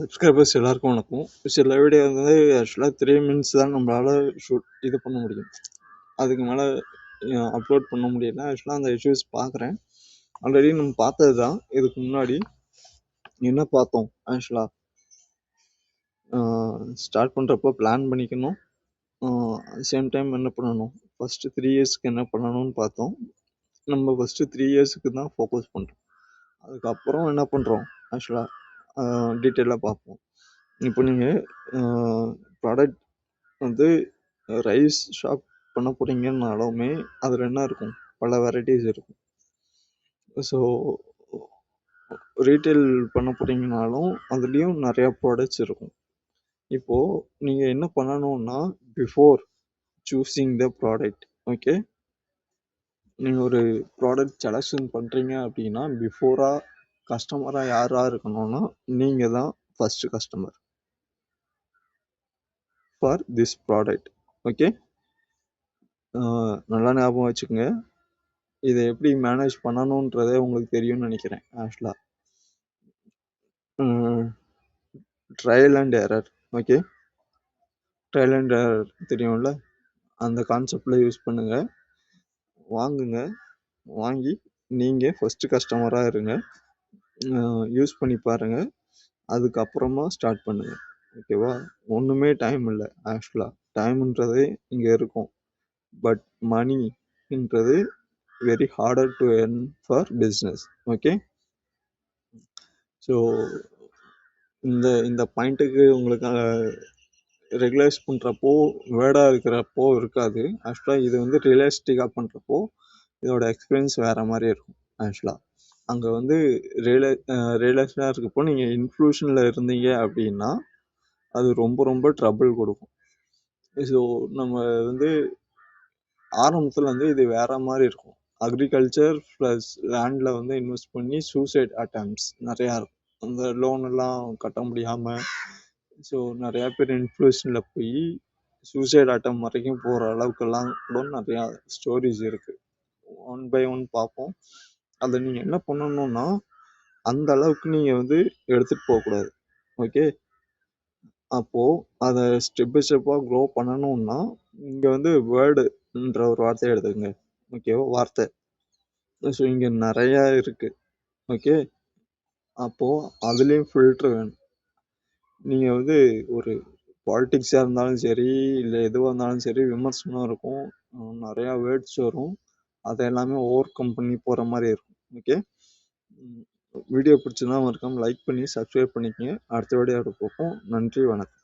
Subscribers எல்லாருக்கும் வணக்கம். சில வீடியோ வந்து ஆக்சுவலாக த்ரீ மினிட்ஸ் தான் நம்மளால ஷூட் இது பண்ண முடியும். அதுக்கு மேலே அப்லோட் பண்ண முடியல. ஆக்சுவலாக அந்த இஷ்யூஸ் பார்க்குறேன் ஆல்ரெடி நம்ம பார்த்தது தான். இதுக்கு முன்னாடி என்ன பார்த்தோம்? ஆக்சுவலாக ஸ்டார்ட் பண்ணுறப்போ பிளான் பண்ணிக்கணும். சேம் டைம் என்ன பண்ணணும்? ஃபஸ்ட்டு த்ரீ இயர்ஸ்க்கு என்ன பண்ணணும்னு பார்த்தோம். நம்ம ஃபஸ்ட்டு த்ரீ இயர்ஸுக்கு தான் ஃபோக்கஸ் பண்ணுறோம் அதுக்கப்புறம் என்ன பண்ணுறோம் ஆக்சுவலாக டீட்டெயிலாக பார்ப்போம். இப்போ நீங்கள் ப்ராடக்ட் வந்து ரைஸ் ஷாப் பண்ண போகிறீங்கன்னாலுமே அதில் என்ன இருக்கும்? பல வெரைட்டிஸ் இருக்கும். ஸோ ரீட்டைல் பண்ண போகிறீங்கனாலும் அதுலேயும் நிறையா ப்ராடக்ட்ஸ் இருக்கும். இப்போது நீங்கள் என்ன பண்ணணும்னா before choosing the product okay நீங்கள் ஒரு ப்ராடக்ட் செலெக்ஷன் பண்ணுறீங்க அப்படின்னா பிஃபோராக கஸ்டமராக யாராக இருக்கணும்னா நீங்கள் தான் first customer for this product okay நல்லா ஞாபகம் வச்சுக்கோங்க. இதை எப்படி மேனேஜ் பண்ணணுன்றதே உங்களுக்கு தெரியும்னு நினைக்கிறேன் ஆக்சுவலாக trial and error okay trial and error தெரியும்ல? அந்த கான்செப்டில் யூஸ் பண்ணுங்கள் வாங்குங்க. வாங்கி நீங்கள் ஃபஸ்ட்டு கஸ்டமராக இருங்க. யூஸ் பண்ணி பாருங்கள் அதுக்கப்புறமா ஸ்டார்ட் பண்ணுங்கள் ஓகேவா ஒன்றுமே டைம் இல்லை ஆக்சுவலாக டைம்ன்றதே இங்கே இருக்கும். But மணின்றது very harder to earn for business okay so இந்த இந்த பாயிண்ட்டுக்கு உங்களுக்கு ரெகுலைஸ் பண்ணுறப்போ வேர்டாக இருக்கிறப்போ இருக்காது. ஆக்சுவலாக இது வந்து ரியலிஸ்டிக்காக பண்ணுறப்போ இதோட எக்ஸ்பீரியன்ஸ் வேறு மாதிரி இருக்கும் ஆக்சுவலாக அங்கே வந்து ரியலை ரியலைஸ்டாக இருக்கப்போ நீங்கள் இன்ஃப்ளூஷனில் இருந்தீங்க அப்படின்னா அது ரொம்ப ரொம்ப ட்ரபிள் கொடுக்கும். ஸோ நம்ம வந்து ஆரம்பத்தில் வந்து இது வேற மாதிரி இருக்கும். அக்ரிகல்ச்சர் ப்ளஸ் லேண்டில் வந்து இன்வெஸ்ட் பண்ணி சூசைட் அட்டம்ஸ் நிறையா இருக்கும். அந்த லோன் எல்லாம் கட்ட முடியாமல் ஸோ நிறையா பேர் இன்ஃப்ளூஷனில் போய் சூசைட் அட்டம் வரைக்கும் போகிற அளவுக்கெல்லாம் கூட நிறையா ஸ்டோரிஸ் இருக்குது ஒன் பை ஒன் பார்ப்போம். அதை நீங்கள் என்ன பண்ணணும்னா அந்த அளவுக்கு நீங்கள் வந்து எடுத்துகிட்டு போகக்கூடாது ஓகே அப்போது அதை ஸ்டெப் பை ஸ்டெப்பாக க்ரோ பண்ணணும்னா இங்கே வந்து வேர்டுன்ற ஒரு வார்த்தையை எடுத்துக்கங்க. ஓகேவா வார்த்தை. ஸோ இங்கே நிறையா இருக்குது ஓகே அப்போது அதுலேயும் ஃபில்ட்ரு வேணும். நீங்கள் வந்து ஒரு பாலிட்டிக்ஸாக இருந்தாலும் சரி இல்லை எதுவாக இருந்தாலும் சரி விமர்சனம் இருக்கும். நிறையா வேர்ட்ஸ் வரும். அதை எல்லாமே ஓவர் கம் பண்ணி போகிற மாதிரி இருக்கும். ஓகே. வீடியோ பிடிச்சிருந்தா மறக்காமல் லைக் பண்ணி சப்ஸ்கிரைப் பண்ணிக்கங்க. அடுத்த வீடியோவில் பார்ப்போம் நன்றி வணக்கம்.